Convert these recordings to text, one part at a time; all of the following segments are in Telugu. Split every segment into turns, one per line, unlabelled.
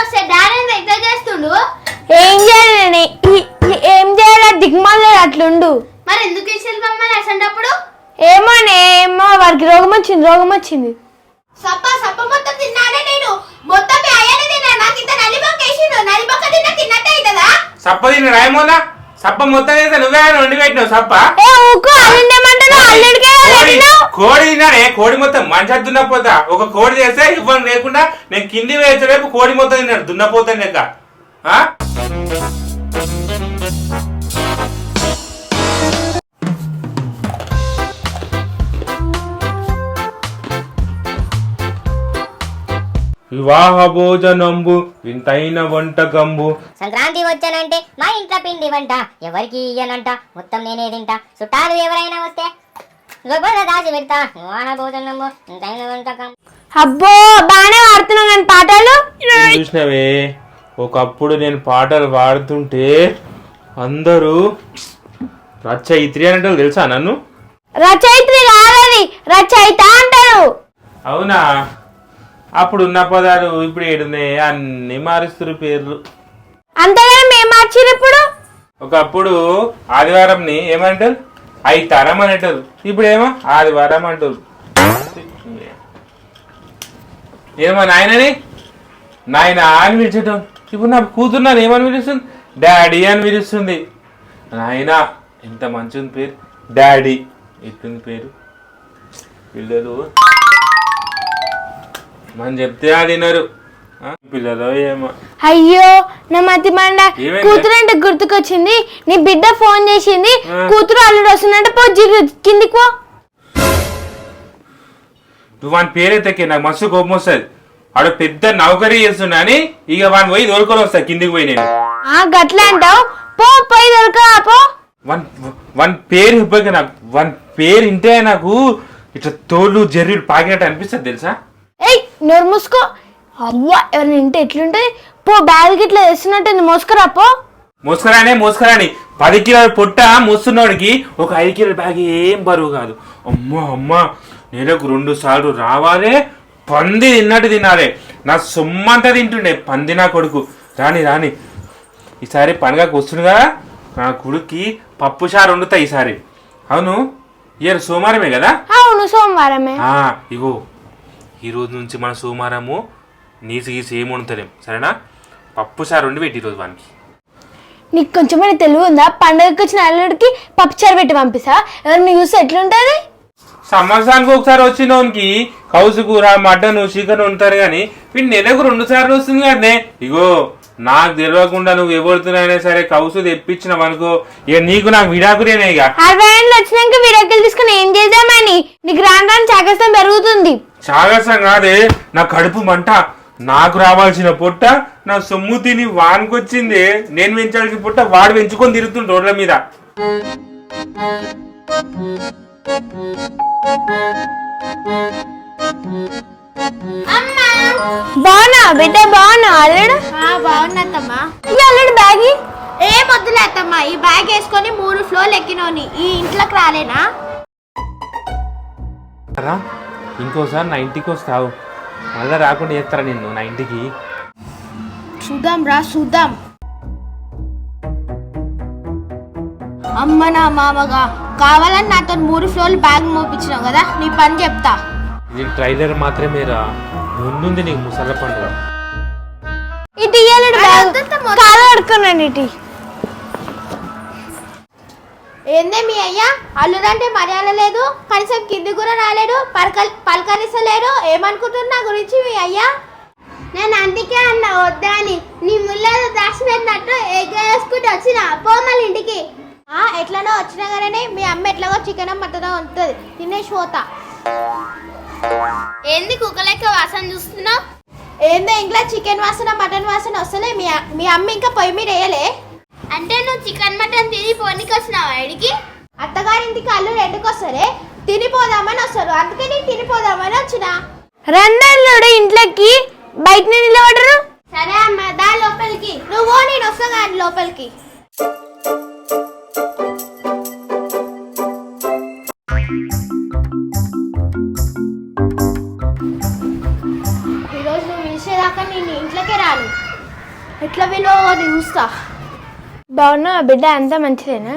వస్తే డాడీ ఎట్లా చేస్తుండు?
ఏం చేయాలి ఏం చేయాలి? దిగ్మాల అట్లుండు.
మరి ఎందుకు ఇచ్చేది మమ్మల్ని అసంటప్పుడు?
ఏమోనే ఏమో వాడికి రోగం వచ్చింది రోగం వచ్చింది.
సప్ప సప్ప మొత్తం తిన్నానే నేను. మొత్తం అయ్యనే తిన్నా నాకు ఇంత నలిబొక్క వేసిండు. నలిబొక్క తిన్నా తిన్నట్టే అవుతుందా
సప్ప తిన్న రాయమోనా? సప్ప మొత్తం చేస్తే నువ్వే ఆయన వండి పెట్టినావు సప్ప కోడి తిన్నానే కోడి మొత్తం మంచిగా దున్నపోతా ఒక కోడి చేస్తే ఇవ్వని లేకుండా నేను కింది వేసే రేపు కోడి మొత్తం తిన్నాడు దున్నపోతాను లెక్క. వివాహ భోజనంబు వింతైన వంటకంబు.
సంక్రాంతి వచ్చానంటే మా ఇంట్లో పిండి వంట ఎవరికి ఇయ్యనంట మొత్తం నేనే తింటా. చుట్టాలు ఎవరైనా వస్తే దాచి పెడతా. వివాహ భోజనము ఇంతైన వంటకం.
అబ్బో బాగానే వాడుతున్నావు కానీ పాటలు.
చూసినవే? ఒకప్పుడు నేను పాటలు పాడుతుంటే అందరూ రచ్చ ఇత్రి అంటే తెలుసా నన్ను?
రచయిత్రి కాదని రచయిత అంటారు.
అవునా? అప్పుడు ఉన్న పదాలు ఇప్పుడు ఏడున్నాయి? అన్ని మారుస్తున్నారు పేర్లు.
అంతగానే మార్చిరు ఇప్పుడు?
ఒకప్పుడు ఆదివారంని ఏమంటారు? అయి తరం అనేటారు. ఇప్పుడు ఏమో ఆదివారం అంటారు. ఏమో నాయనని? నాయన అని పిలిచటం ఇప్పుడు నా కూతురున్నాను ఏమని పిలుస్తుంది? డాడీ అని పిలుస్తుంది. నాయన ఎంత మంచి పేరు. డాడీ ఎట్లుంది పేరు? పిల్లలు మనం చెప్తే ఆడినారు. ఆ, పిల్లలు ఏమో.
అయ్యో నా మతి మండ
ఏమైంది?
కూతురు అంటే గుర్తుకొచ్చింది. నీ బిడ్డ ఫోన్ చేసింది. కూతురు అల్లుడు వస్తున్నట్టు పో కిందికి పో.
నువ్వు వాని పేరెత్తకే నాకు మస్తు కోపం వస్తుంది. ఆడ పెద్ద నౌకరీ చేస్తున్నా అని ఇక వాని పోయి దొరుకొని వస్తా కిందికి పోయి నేను.
ఆ గట్ల అంటావు? పో పోయి దొరక పో.
వన్ వన్ పేరు ఇవ్వక నాకు వన్ పేరు ఇంటే నాకు ఇట్లా తోలు జర్రీలు పాకినట్టు అనిపిస్తుంది తెలుసా?
ఏయ్ నోరు మూసుకో. అవ్వ ఎవరిని ఇంటే ఎట్లుంటది పో బ్యాగ్ ఇట్లా వేస్తున్నట్టు మోసుకురా పో.
మోసుకరానే మోసుకరాని. పది కిలోల పొట్ట మోస్తున్నోడికి ఒక ఐదు కిలోల బ్యాగ్ ఏం బరువు కాదు. అమ్మా అమ్మా. నెలకు రెండు సార్లు రావాలే. పంది తిన్నట్టు తినాలి. నా సొమ్మంతా తింటుండే. పంది నా కొడుకు. రాని రాని. ఈసారి పండగకు వస్తుంది కదా? నా కొడుక్కి పప్పు చారు వండుతా ఈసారి. అవును? ఇయర్ సోమవారమే కదా?
అవును సోమవారమే.
ఇగో. ఈ రోజు నుంచి మన సోమవారము నీసు గీసి ఏం వండుతలేం. సరేనా? పప్పు చారు వండి పెట్టి ఈరోజు వానికి.
నీకు కొంచెమైనా తెలివి ఉందా? పండగకి వచ్చిన అల్లుడికి పప్పుచారు పెట్టి పంపిస్తా. ఎవరిని చూస్తే ఎట్లుంటది?
సంవత్సరానికి ఒకసారి వచ్చినోనికి కౌసు కూర మటన్ చికెన్ ఉంటారు కానీ వీడు నెలకు రెండు సార్లు వస్తుంది కదనే. ఇగో నాకు తెలియకుండా నువ్వు ఎవరితోనైనా సరే కౌసు తెప్పించినావు అనుకో ఇక నీకు నాకు విడాకులేనే ఇక.
అరవై ఏళ్ళు వచ్చినాక విడాకులు తీసుకుని ఏం చేద్దామని నీకు రాను రాను చాకస్తం పెరుగుతుంది.
చాగసం కాదే నా కడుపు మంట. నాకు రావాల్సిన పొట్ట నా సొమ్ము తిని వానికొచ్చింది. నేను పెంచాల్సిన పొట్ట వాడు పెంచుకొని తిరుగుతుండు రోడ్ల మీద.
బాగున్నా బిడ్డ బాగున్నా అల్లుడు?
బాగున్నత్తమ్మా
అల్లుడు బ్యాగి?
ఏం వద్దులే అత్తమ్మా. ఈ బ్యాగ్ వేసుకొని మూడు ఫ్లోర్లు ఎక్కినోని. ఈ ఇంట్లోకి రాలేనా?
ఇంకోసారి నా ఇంటికి వస్తావు. మళ్ళీ రాకుండా చేస్తారా నిన్ను నా ఇంటికి?
చూద్దాం రా చూద్దాం. అమ్మ నా మామగా కావాలని నాతో మూడు ఫ్లోర్లు బ్యాగ్ మోపించినావు కదా నీ పని చెప్తా.
ఇది ట్రైలర్ మాత్రమే రా. ముందుంది నీకు ముసల పండుగ
బ్యాగ్. కాలు ఇటు
ఏందే మీ అయ్యా? అల్లుడంటే మర్యాద లేదు. కనీసం కింది కూడా రాలేడు. పలకల్ పలకరిస్తలేడు. ఏమనుకుంటున్నా గురించి మీ అయ్యా? నేను అందుకే అన్న వద్దా అని. నీ ముళ్ళలో దాచిపెట్టినట్టు ఎగేసుకుంటూ వచ్చిన. పోమల్ ఇంటికి. ఆ ఎట్లనో వచ్చినా కానీ మీ అమ్మ ఎట్లాగో చికెన్ మటనో ఉంటుంది తినేసి పోతా. ఏంది కుక్కలెక్క వాసన చూస్తున్నావు? ఏందో ఇంట్లో చికెన్ వాసన మటన్ వాసన వస్తలే? మీ మీ అమ్మ ఇంకా పొయ్యి మీద వేయలే? అంటే నువ్వు చికెన్ మటన్ తిని పోనీకి వచ్చినావు ఆడికి అత్తగారింటికి అల్లు రెండుకి వస్తారే తినిపోదామని వస్తారు. అందుకే నేను తినిపోదామని వచ్చిన.
రెండల్లుడు ఇంట్లోకి బయట నిలబడరు?
సరే అమ్మ దా లోపలికి. నువ్వు నేను వస్తా లోపలికి. ఈరోజు నువ్వు పిలిచేదాకా నేను ఇంట్లోకే రాను. ఎట్లా విలువ చూస్తా.
బాగున్నా బిడ్డ అంతా మంచిదేనా?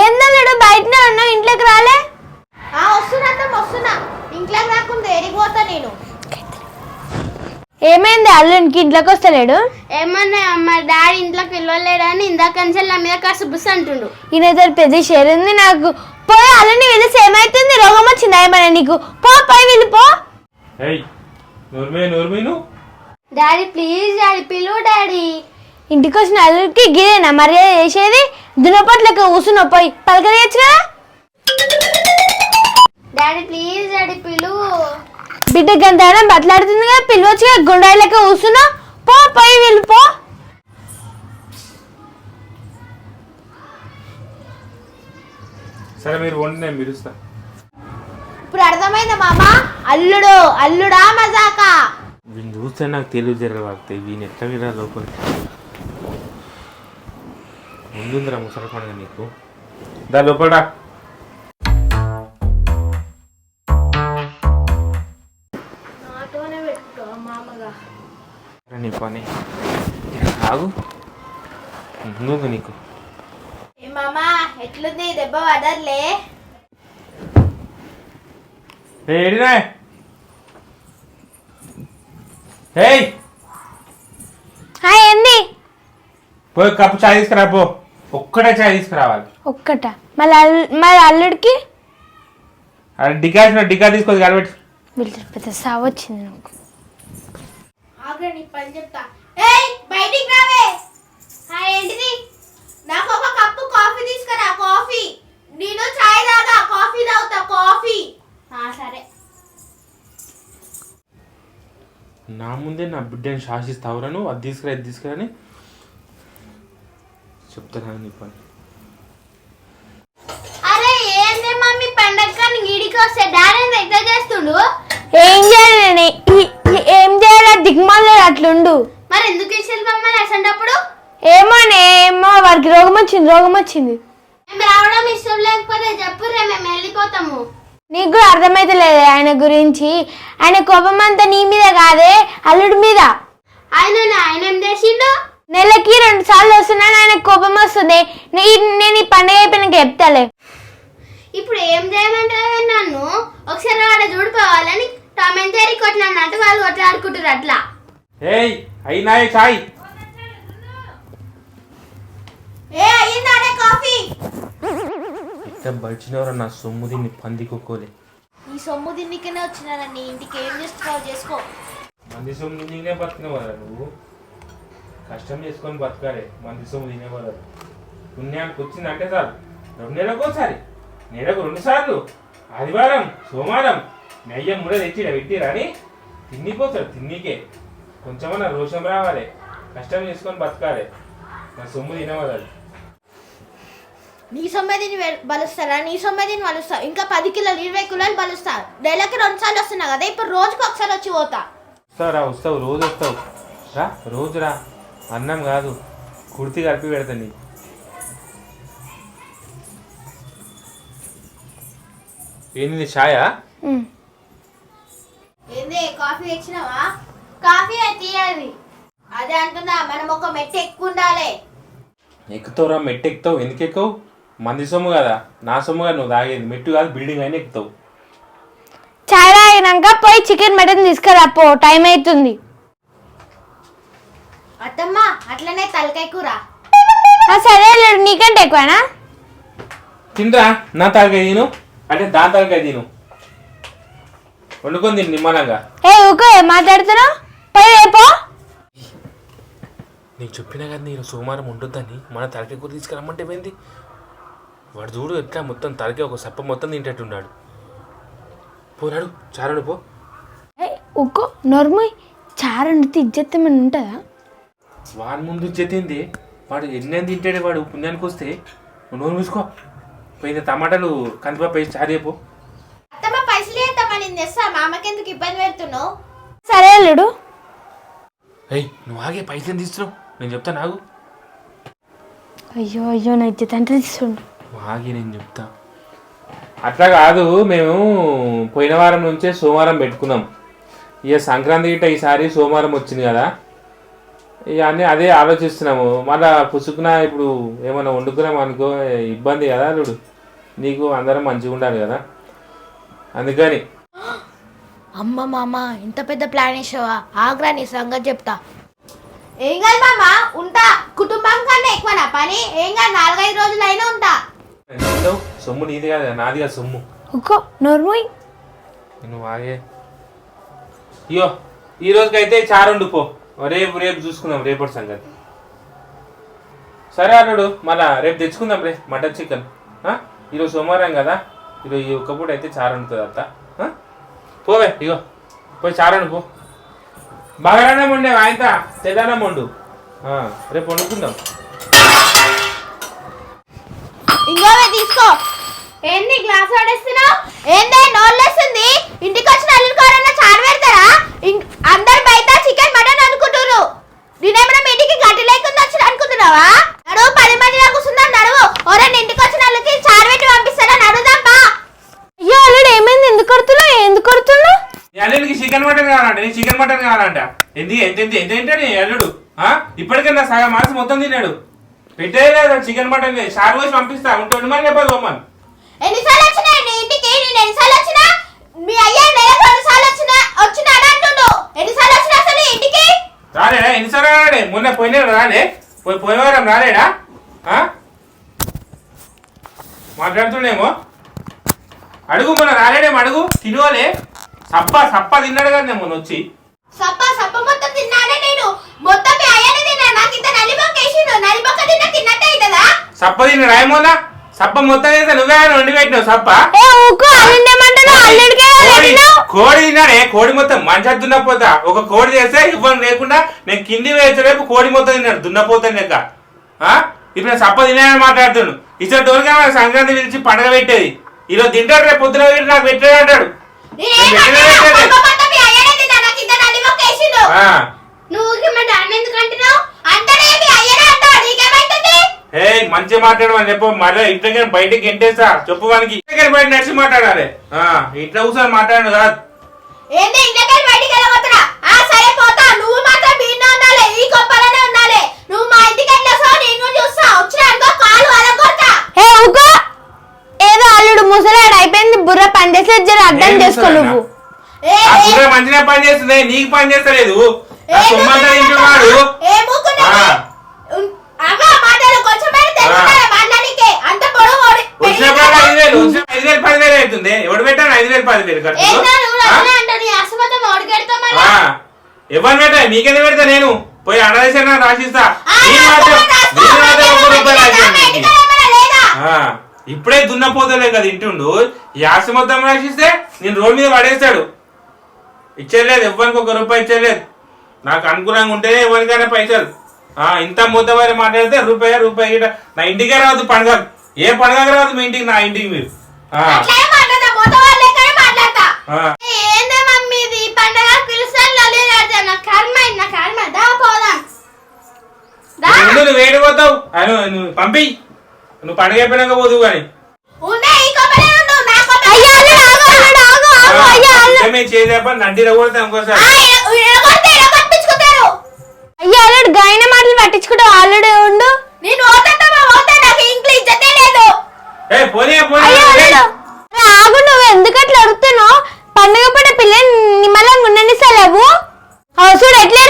ఏందన్నాడు బయటనే ఉన్నావు ఇంట్లోకి రాలే?
ఆ వస్తున్నా అత్తమ్మ వస్తున్నా. ఇంట్లోకి రాకుండా ఏడికి పోతా నేను?
ఏమైంది? అల్లునికి ఇంట్లోకి వస్తలేడు
ఏమన్నా అమ్మ డాడీ ఇంట్లోకి పిలవలేడని ఇందాక నుంచి నా మీద కాస్త బుస్ అంటుండు.
ఈయన పెద్ద షేర్ ఉంది నాకు. పోయి అల్లుని పిలిచి ఏమైతుంది? రోగం వచ్చిందా ఏమైనా నీకు? పో పోయి వెళ్ళిపో
ఏయ్ నూర్మే నూర్మీను.
డాడీ ప్లీజ్ డాడీ పిలువు డాడీ.
ఇంటికి వచ్చిన అల్లుడికి గిరేనా మర్యాద చేసేది? దునపట్లకి కూర్చున్న పోయి పలకరియచ్చు కదా
డాడీ ప్లీజ్ డాడీ పిలువు.
బిడ్డ గంటాడం బట్లాడుతుంది కదా పిలవచ్చు కదా లెక్క కూర్చున్నావు పో. పోయి వెళ్ళిపో
సరే మీరు వండి నేను పిలుస్తా.
ఇప్పుడు అర్థమైందా మామ? అల్లుడు అల్లుడా మజాకా?
వీళ్ళు చూస్తే నాకు తెలివి జరగబడతాయి వీని ఎట్లా విరా లోపల ముందుందిరా ముసలి పండుగ నీకు. దా సరే నీ పని. ఆగు. ముందు నీకు.
మామ ఎట్లుంది? దెబ్బ పడర్లే
ఏడినా ఏయ్!
హాయ్ ఏంది?
పోయి కప్పు చాయ్ తీసుకురా పో. ఒక్కటే చాయ్ తీసుకురావాలి.
ఒక్కట. మళ్ళీ అల్లు మరి అల్లుడికి?
అది డికాసిన డికా తీసుకోదు కలబెట్టి
వీళ్ళు పెద్ద సావు వచ్చింది నాకు.
ఆగ్రా నీ పని చెప్తా. ఏయ్ బయటికి రావే. ఆ ఏంటిది నాకు ఒక కప్పు కాఫీ తీసుకురా కాఫీ నేను చాయ్ తాగా కాఫీ తాగుతా కాఫీ ఆ సరే
నా ముందే నా బిడ్డని శాసిస్తావురా నువ్వు? అది తీసుకురా ఇది తీసుకురా అని చెప్తాను నీ పని.
అరే ఏంది మమ్మీ వస్తే డాడీ చేస్తుండు?
ఏం ఏం చేయాలి? అట్లుండు.
మరి ఎందుకు ఇచ్చేది మమ్మల్ని అసంటప్పుడు?
ఏమోనే ఏమో వాడికి రోగం వచ్చింది రోగం వచ్చింది.
మేము రావడం ఇష్టం లేకపోతే చెప్పుర్రే మేము వెళ్ళిపోతాము.
నీకు కూడా అర్థమైతే లేదు ఆయన గురించి? ఆయన కోపం అంతా నీ మీద కాదే అల్లుడి మీద?
ఆయన ఆయన ఏం చేసిండు?
నెలకి రెండు సార్లు వస్తున్నాను ఆయన కోపం వస్తుంది. నే- నేను ఈ పండుగ అయిపోయినాక చెప్తాలే.
ఇప్పుడు ఏం చేయమంటావే నన్ను? ఒకసారి వాడ చూడిపోవాలని టామ్ అండ్ జెర్రీ కొట్లాడినట్టు వాళ్ళు కొట్లాడుకుంటారు అట్లా.
ఏయ్ అయినా చాయ్
ఏ అయ్యిందాడే కాఫీ
ఇట్లా బడిచినవరా నా సొమ్ము దీన్ని పంది కుక్కోలే
ఈ సొమ్ము తిన్నికనే వచ్చినానండి ఇంటికి ఏం చేస్తున్నావు చేసుకో.
మంది సొమ్ము తినే బతికినవారా నువ్వు. కష్టం చేసుకొని బతకాలి మంది సొమ్ము తినేవారు పుణ్యానికి వచ్చిందంటే చాలు. రెండు నెలలకు ఒకసారి నెలకు రెండు సార్లు. ఆదివారం సోమవారం నెయ్యి ముడ తెచ్చిడ పెట్టిరా అని తిన్నిపోతాడు తిన్నికే. కొంచెమన్నా రోషం రావాలి కష్టం చేసుకొని బతకాలి. నా సొమ్ము తినేవారు
నీ సొమ్మెదిని బలుస్తారా నీ సొమ్మెదిని బలుస్తా ఇంకా పది కిలోలు ఇరవై కిలోలు బలుస్తా నెలకి రెండు సార్లు వస్తున్నా కదా ఇప్పుడు రోజుకి ఒకసారి వచ్చి పోతా.
వస్తావు వస్తావు రోజు వస్తావు. రా రోజు రా. అన్నం కాదు కుర్తి కలిపి పెడతా నీకు ఏంది ఛాయా.
ఏంది కాఫీ తెచ్చినావా? కాఫీ తీయాలి. అదే అంటున్నా మనం ఒక మెట్టు ఎక్కువ ఉండాలి.
ఎక్కుతావురా మెట్టు ఎక్కుతావు. ఎందుకు ఎక్కువ మంది సొమ్ము కదా నా సొమ్ము కదా నువ్వు తాగేది. మెట్టు కాదు బిల్డింగ్ అయినా ఎక్కుతావు.
చాయ్ తాగినాక పోయి చికెన్ మటన్ తీసుకురా పో టైం అవుతుంది
అత్తమ్మ అట్లనే తలకాయ కూర.
ఆ, సరే అల్లుడు నీకంటే ఎక్కువనా?
తినరా నా తలకాయ తిను అంటే దాని తలకాయ తిను. వండుకొని తిను నిమ్మలంగా.
ఏ ఊకో ఏం మాట్లాడుతున్నావు? పోయి రేపో
నీకు చెప్పినా కదా నేను సోమవారం ఉండొద్దని మన తలకాయ కూర తీసుకురమ్మంటే పోయింది వాడు చూడు ఎట్లా మొత్తం తలకాయ ఒక సప్ప మొత్తం తింటట్టున్నాడు. పోనాడు చారాడు పో.
ఏ ఊకో నోర్మయ్ చారు వండితే ఇజ్జత్ ఏమైనా ఉంటుందా?
వాడి ముందు చెత్తింది వాడు ఎన్ని తింటాడు వాడు పుణ్యానికి వస్తే? నోరు మూసుకో. పోయిన టమాటాలు కందిపప్పు వేసి చారు చెప్పు
అత్తమ్మ పైసలు ఎంతమ్మా నేను తెస్తా. మా అమ్మకి ఎందుకు ఇబ్బంది పెడుతున్నావు?
సరే అల్లుడు.
ఏయ్ నువ్వు ఆగే పైసలు తీస్తున్నావు నేను చెప్తా నాగు
అయ్యో అయ్యో నా ఇజ్జత్ అంటే తీస్తుండు
ఆగి నేను చెప్తా. అట్లా కాదు మేము పోయిన వారం నుంచే సోమవారం పెట్టుకున్నాం. ఇక సంక్రాంతి గిట్ట ఈసారి సోమవారం వచ్చింది కదా. ఇక అన్నీ అదే ఆలోచిస్తున్నాము. మళ్ళా పుసుకున ఇప్పుడు ఏమైనా వండుకున్నాం అనుకో ఇబ్బంది కదా అల్లుడు. నీకు అందరం మంచిగా ఉండాలి కదా. అందుకని.
అమ్మ మామ ఇంత పెద్ద ప్లాన్ వేసావా? ఆగ్రా నీ సంగతి చెప్తా.
ఏం కాదు మామ ఉంటా. కుటుంబం కన్నా ఎక్కువనా పని. ఏం కాదు నాలుగైదు రోజులైనా ఉంటా.
సొమ్ము నీది కదా నాది కదా సొమ్ము.
ఒక్కో నోర్మోయ్
నువ్వు ఆగే ఇయో ఈ రోజుకైతే చారు వండుకో. రేపు రేపు చూసుకుందాం రేపటి సంగతి. సరే అల్లుడు మళ్ళా రేపు తెచ్చుకుందాం రే మటన్ చికెన్? ఈరోజు సోమవారం కదా ఈరోజు ఈ ఒక్క పూట అయితే చారు వండుతుంది అత్త? పోవే ఇగో పోయి చారు వండు పో బాగానే వండే ఆయన తెల్లనం వండు. ఆ, రేపు వండుకుందాం.
ఇంకోవే తీసుకో. ఏంది గ్లాస్ పడేస్తున్నావు ఏందే నోళ్ళేస్తుంది ఇంటికి వచ్చిన అల్లుడు కారన్నా చారు పెడతారా? అందరు బయట చికెన్ మటన్ అనుకుంటున్నారు నేనేమైనా మీ ఇంటికి గట్టి లేకుండా వచ్చి అనుకుంటున్నావా? నడువు పది మంది నాకు కూర్చుందాం నడువు. ఒరే నీ ఇంటికి వచ్చిన వాళ్ళకి చారు పెట్టి పంపిస్తారా నడుదాంపా
అయ్యో అల్లుడు ఏమైంది? ఎందుకు కొడుతున్నావు? ఎందుకు కొడుతున్నావు?
నీ అల్లుడికి చికెన్ మటన్ కావాలంట. నీ చికెన్ మటన్ కావాలంట. ఎంత ఎంత ఎంత ఏంటో నీ అల్లుడు? ఆ? ఇప్పటికన్నా సగం మనసు మొత్తం తిన్నాడు. పెట్టేయలేదు చికెన్ మటన్ షార్ పోసి పంపిస్తా. ఉంటుంది మరి లేకపోతే బొమ్మను
ఎన్నిసార్లు వచ్చినాయి నీ ఇంటికి నేను ఎన్నిసార్లు వచ్చినా? మీ అయ్యా నెలకు రెండు సార్లు వచ్చినా వచ్చినాడు అంటుండు. ఎన్నిసార్లు వచ్చినా అసలు ఇంటికి?
రాలేడా? ఎన్నిసార్లు రాడే మొన్న పోయిన రాలే. పోయి పోయేవారం రాలేడా? ఆ? మాట్లాడుతుండేమో. అడుగు మొన్న రాలేడేమో అడుగు. తినోలే. సప్ప సప్ప తిన్నాడు కదా మొన్న వచ్చి.
సప్ప సప్ప మొత్తం తిన్నానే నేను మొత్తం మీ అయ్యనే తిన్నా నాకు ఇంత నలిబొక్క వేసిండు నలిబొక్క తిన్నా తిన్నట్టే అవుతుందా
సప్ప తిన్నాడు ఏమోనా సప్ప మొత్తం చేస్తే నువ్వే ఆయన వండి పెట్టినావు సప్ప కోడి తిన్నాడే కోడి మొత్తం మంచిగా దున్నపోతా. ఒక కోడి చేస్తే ఇవ్వను లేకుండా నేను కింది వేసేటప్పుడు కోడి మొత్తం తిన్నాడు దున్నపోతాను లెక్క. ఆ? ఇప్పుడు నేను సప్ప తిన్నానని మాట్లాడుతున్నాను ఇచ్చే దూరంగా మన సంక్రాంతి పిలిచి పండగ పెట్టేది? ఈరోజు తింటాడు రేపు పొద్దున పెట్టి నాకు పెట్టాడు అంటాడు
నేనేం
నేను
అంటున్నా?
పెట్టలేదు.
సప్ప మొత్తం మీ అయ్యనే తిన్నా నాకు ఇంత నలిబొక్క వేసిండు
ఆ.
నువ్వు ఊరికే మరి దాన్ని ఎందుకు అంటున్నావు అంతనే మీ అయ్యనే అంటావు నీకేమైతుంది
ఏ మంచిగా మాట్లాడమని చెప్పు. మళ్ళీ ఇంట్లోకి బయటికి గెంటేస్తా చెప్పు వానికి. బయట నడిచి మాట్లాడాలి. ఆ, ఇంట్లో కూర్చొని మాట్లాడు కాదు
ఏంది ఇంట్లోకి బయటికి వెళ్ళబోతున్నా? ఆ సరే పోతా. నువ్వు మాత్రం వీడినే ఉండాలి. ఈ కొప్పలనే ఉండాలి. నువ్వు మా ఇంటికి ఎట్లా వస్తావు నేను కూడా చూస్తా. వచ్చిన అనుకో కాలు అలగొడతా.
ఏ ఊకో ఏదో అల్లుడు ముసలాడు అయిపోయింది. బుర్ర జర అర్థం చేసుకో? నువ్వు.
ఆ కుర్ర మంచిగా పని చేస్తుంది. నీకు పని చేస్తలేదు. సొమ్మంతా
ఏ మూకున్నావు?
ఎవడు పెట్టాను ఐదు వేలు
ఓడికెడతావు మళ్ళా.
ఎవరు పెట్టా మీకెందుకు పెడతా నేను? పోయి అనాదేశాన్ని రాసిస్తా. ఇప్పుడే దున్నపోతలే కదా ఇంటుండు. యాస మొత్తం రాసిస్తే నేను రోడ్ మీద పడేస్తాడు. ఇచ్చేయలేదు ఎవ్వరికి ఒక రూపాయి ఇచ్చేయలేదు నాకు అనుకూలంగా ఉంటేనే ఎవరికైనా పైసలు. ఇంత మొత్తమైన మాట్లాడితే రూపాయి రూపాయి నా ఇంటికే రావద్దు పండుగ. ఏ పండుగ రావద్దు మీ ఇంటికి నా ఇంటికి మీరు.
పండగ
నువ్వు వేడి పోతావు? అను నువ్వు పంపి. నువ్వు పండుగ అయిపోయినాక పోదు కానీ.
ఉండే ఈ కొబ్బరి ఉండు నా కొబ్బరి
అయ్యా అల్లుడు ఆగు అల్లుడు ఆగు ఆగు అయ్యా అల్లుడు
మేము చేసేప నండి రవ్వడితే ఇంకోసారి.
గాయన మాటలు పట్టించుకుంటావు? అల్లుడు ఉండు.
నేను నాకు లేదు.
ఏ పోనీ పోనీ.
అయ్యా
ఏయ్.
అల్లుడు అరే ఆగు నువ్వు ఎందుకు అట్లా అడుగుతున్నావు? పండుగ పూట పిల్లని నిమ్మలంగా ఉండనిస్తలేవు చూడు ఎట్లా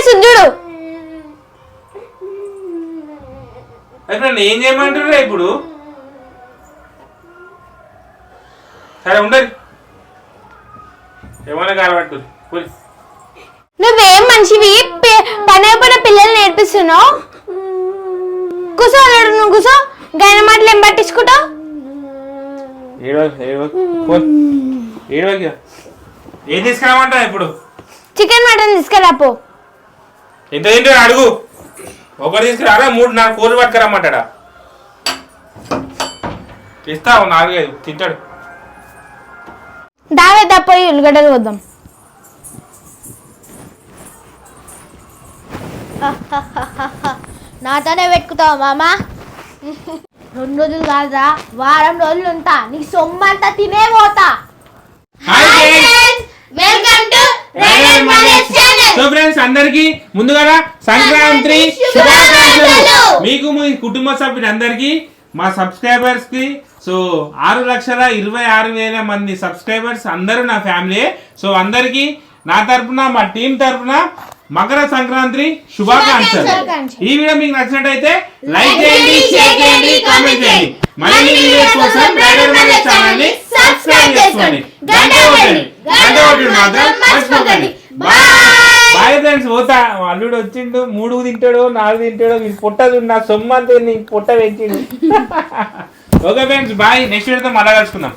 నన్ను ఏం చేయమంటారు ఇప్పుడు? సరే ఉండదు కాలబట్టు పోయి
నువ్వేం మంచివి పి- పండుగ పూట పిల్లల్ని నేర్పిస్తున్నావు కూసో అల్లుడు నువ్వు కూసో? గాయన మాటలు ఏం పట్టించుకుంటావు
ఏడవ ఏడవ పో ఏడవకి ఏం తీసుకురామంటా ఇప్పుడు?
చికెన్ మటన్ తీసుకురా పో
ఎంత తింటాడు అడుగు. ఒకటి తీసుకురారా మూడు నాలుగు కూరలు పట్టుకురమ్మంటాడా? ఇస్తావు నాలుగైదు తింటాడు.
దావే తప్ప ఉల్లిగడ్డలు వద్దాం
నాతోనే పెట్టుకుంటావు మామ? రెండు రోజులు కాదురా వారం రోజులు ఉంటా. నీ సొమ్మంతా తినే పోతా. వెల్కమ్ టు
ఫ్రెండ్స్ అందరికి ముందుగా సంక్రాంతి శుభాకాంక్షలు. మీకు మీ కుటుంబ సభ్యులందరికీ మా సబ్స్క్రైబర్స్కి సో ఆరు లక్షల ఇరవై ఆరు వేల మంది సబ్స్క్రైబర్స్ అందరూ నా ఫ్యామిలీ సో అందరికి నా తరపున మా టీం తరపున మకర సంక్రాంతి శుభాకాంక్షలు. ఈ వీడియో మీకు నచ్చినట్టయితే లైక్ చేయండి షేర్ చేయండి కామెంట్ చేయండి. మరిన్ని వీడియోస్ కోసం రైడర్ మన ఛానల్ని సబ్స్క్రైబ్ చేసుకోండి. గంట కొట్టండి గంట కొట్టండి మాత్రం మర్చిపోకండి. బాయ్. ఫ్రెండ్స్ పోతా. అల్లుడు వచ్చిండు మూడు తింటాడు నాలుగు తింటాడు వీడు పొట్టదు నా సొమ్ము అంతా నీ పొట్ట పెంచిండు. Okay friends bye. నెక్స్ట్ వీడియోతో మళ్ళా కలుసుకుందాం.